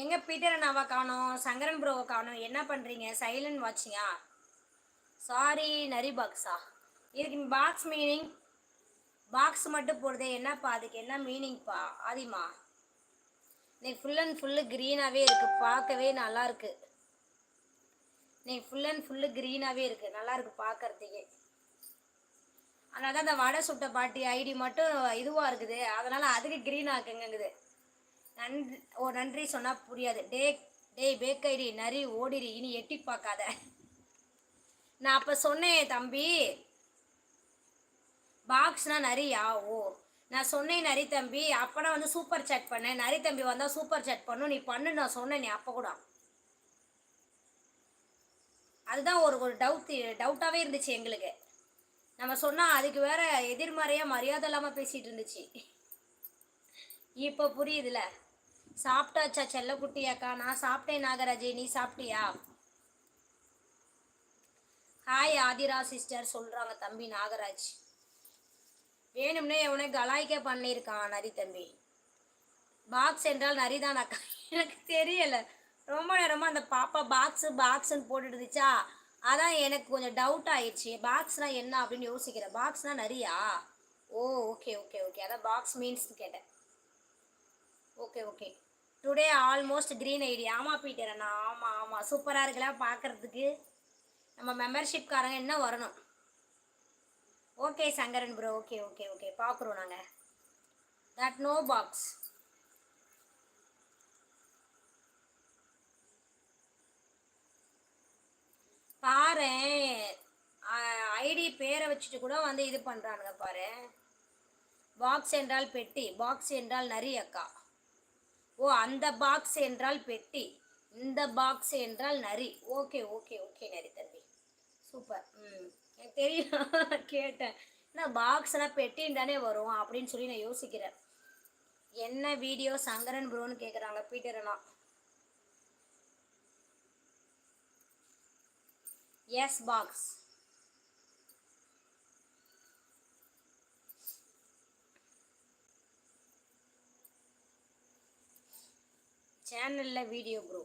எங்க பீட்டர் அண்ணாவா காணோம் சங்கரன் ப்ரோவை காணோம். என்ன பண்றீங்க? சைலண்ட் வாட்சிங்கா சாரி நரி பாக்ஸா இதுக்கு பாக்ஸ் மீனிங் பாக்ஸ் மட்டும் போடுதே என்னப்பா அதுக்கு என்ன மீனிங்ப்பா ஆதிமா இன்னைக்கு ஃபுல் அண்ட் ஃபுல்லு க்ரீனாகவே இருக்குது பார்க்கவே நல்லா இருக்கு இன்னைக்கு ஃபுல் அண்ட் ஃபுல்லு க்ரீனாகவே இருக்குது நல்லா இருக்கு பார்க்கறதுக்கே. அதனால தான் அந்த வடை சுட்ட பாட்டி ஐடி மட்டும் இதுவாக இருக்குது. அதனால் அதுக்கு க்ரீன் ஆக்குங்குது நன்றி ஓ நன்றி சொன்னால் புரியாது. டே டேய் பேக் நரி ஓடிடு இனி எட்டி பார்க்காத. நான் அப்போ சொன்னேன் தம்பி. பாக்ஸ்னால் நரியா? ஓ. நான் சொன்னேன் நரி தம்பி. அப்போனா வந்து சூப்பர் சேட் பண்ணேன் நரி தம்பி வந்தால் சூப்பர் சேட் பண்ணும் நீ பண்ணு நான் சொன்னேன் நீ அப்போ கூட. அதுதான் ஒரு ஒரு டவுட் டவுட்டாகவே இருந்துச்சு எங்களுக்கு. நம்ம சொன்னால் அதுக்கு வேற எதிர்மறையாக மரியாதை இல்லாமல் பேசிகிட்டு இருந்துச்சு. இப்போ புரியுதுல? சாப்பிட்டாச்சா செல்லக்குட்டியாக்கா? நான் சாப்பிட்டேன் நாகராஜே நீ சாப்பிட்டியா? ஹாய் ஆதிரா சிஸ்டர் சொல்கிறாங்க தம்பி நாகராஜ். வேணும்னே எவனை கலாய்க்க பண்ணியிருக்கான் நரி தம்பி. பாக்ஸ் என்றால் நரிதான் அக்கா எனக்கு தெரியல. ரொம்ப நேரமாக அந்த பாப்பா பாக்ஸு பாக்ஸுன்னு போட்டுடுதுச்சா? அதான் எனக்கு கொஞ்சம் டவுட் ஆயிடுச்சு. பாக்ஸ்னால் என்ன அப்படின்னு யோசிக்கிறேன் பாக்ஸ்னால் நிறையா ஓ ஓகே ஓகே ஓகே அதான் பாக்ஸ் மீன்ஸ்னு கேட்டேன். Okay okay today almost green ID ஆமாம் பீட்டர் அண்ணா ஆமாம் ஆமாம் சூப்பராக இருக்கலாம் பார்க்குறதுக்கு நம்ம மெம்பர்ஷிப்காரங்க என்ன வரணும்? Okay Sankaran bro okay okay okay பார்க்குறோம் நாங்கள் தட் நோ பாக்ஸ் பாரு ஐடி பேரை வச்சுட்டு கூட வந்து இது பண்ணுறானுங்க பாரு. பாக்ஸ் என்றால் பெட்டி பாக்ஸ் என்றால் நரி அக்கா. ஓ அந்த பாக்ஸ் என்றால் பெட்டி. இந்த பாக்ஸ் என்றால் நரி. ஓகே ஓகே ஓகே நரி தம்பி. சூப்பர் ம். எனக்கு தெரியும் கேட்டேன். என்ன பாக்ஸ்னால் பெட்டின்னு தானே வரும் அப்படின்னு சொல்லி நான் யோசிக்கிறேன். என்ன வீடியோ சங்கரன் ப்ரோன்னு கேட்குறாங்க பீட்டர் அண்ணா. எஸ் பாக்ஸ் சேனலில் வீடியோ ப்ரோ.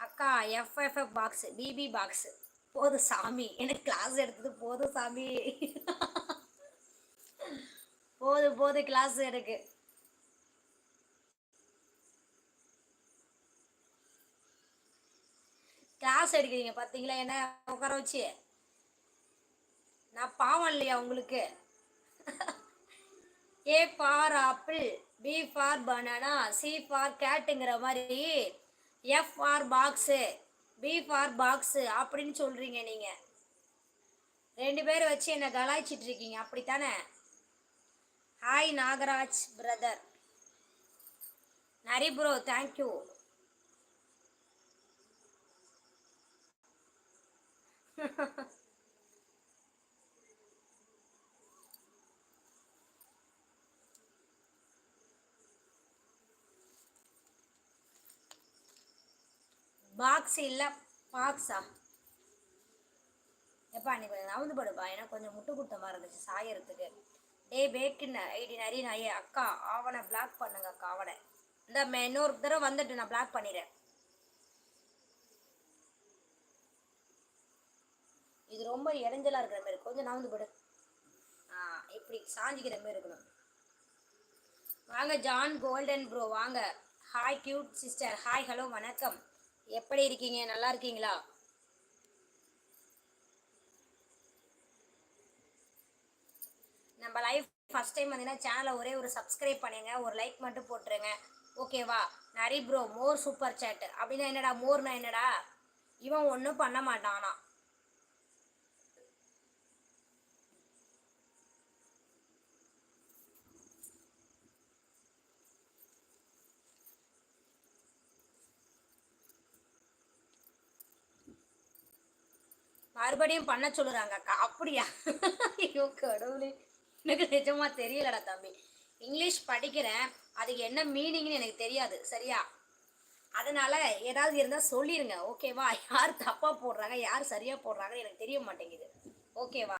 அக்கா எஃப்எஃப்எஃப் பாக்ஸ் பிபி பாக்ஸ் போதும் சாமி. எனக்கு கிளாஸ் எடுத்தது போதும் சாமி. போதும் போது கிளாஸ் எனக்கு. கிளாஸ் எடுக்கிறீங்க பார்த்தீங்களா என்ன உட்கார வச்சு? நான் பாவம் இல்லையா உங்களுக்கு? A for apple B for banana C for கேட்டுங்கிற மாதிரி F for fox B for fox அப்படின்னு சொல்கிறீங்க நீங்கள் ரெண்டு பேர் வச்சு என்னை கலாய்ச்சிட்டு இருக்கீங்க அப்படித்தானே? ஹாய் நாகராஜ் பிரதர் நரி ப்ரோ தேங்க்யூ பாக்ஸ் இல்லை பாக்ஸா எப்பா நீ கொஞ்சம் நவுந்து படுப்பா. எனக்கு கொஞ்சம் முட்டு குட்டமாக இருந்துச்சு சாயறதுக்கு. டே பேக்கின் ஐடி நிறைய நாயே அக்கா அவனை பிளாக் பண்ணுங்க அக்கா அவனை இந்த மே- இன்னொரு தடவை வந்துட்டு நான் பிளாக் பண்ணிடுறேன். இது ரொம்ப இடைஞ்சலாக இருக்கிற மாதிரி கொஞ்சம் நவுந்து படு. ஆ இப்படி சாஞ்சிக்கிற மாதிரி இருக்கணும். வாங்க ஜான் கோல்டன் ப்ரோ வாங்க. Hi cute sister hi hello வணக்கம். எப்படி இருக்கீங்க? நல்லா இருக்கீங்களா? நம்ம லைஃப் ஃபஸ்ட் டைம் வந்தீங்கன்னா சேனலை ஒரே ஒரு சப்ஸ்கிரைப் பண்ணுங்க ஒரு லைக் மட்டும் போட்டுருங்க. ஓகேவா நரி ப்ரோ மோர் சூப்பர் சேட் அப்படின்னா என்னடா? மோர்னா என்னடா? இவன் ஒன்றும் பண்ண மாட்டானா? மறுபடியும் பண்ண சொல்லுறாங்க அக்கா. அப்படியா? ஐயோ கடவுளே. எனக்கு நிஜமா தெரியலடா தம்பி. இங்கிலீஷ் படிக்கிறேன். அதுக்கு என்ன மீனிங்னு எனக்கு தெரியாது சரியா? அதனால ஏதாவது இருந்தால் சொல்லிடுங்க ஓகேவா யார் தப்பாக போடுறாங்க யார் சரியாக போடுறாங்கன்னு எனக்கு தெரிய மாட்டேங்குது. ஓகேவா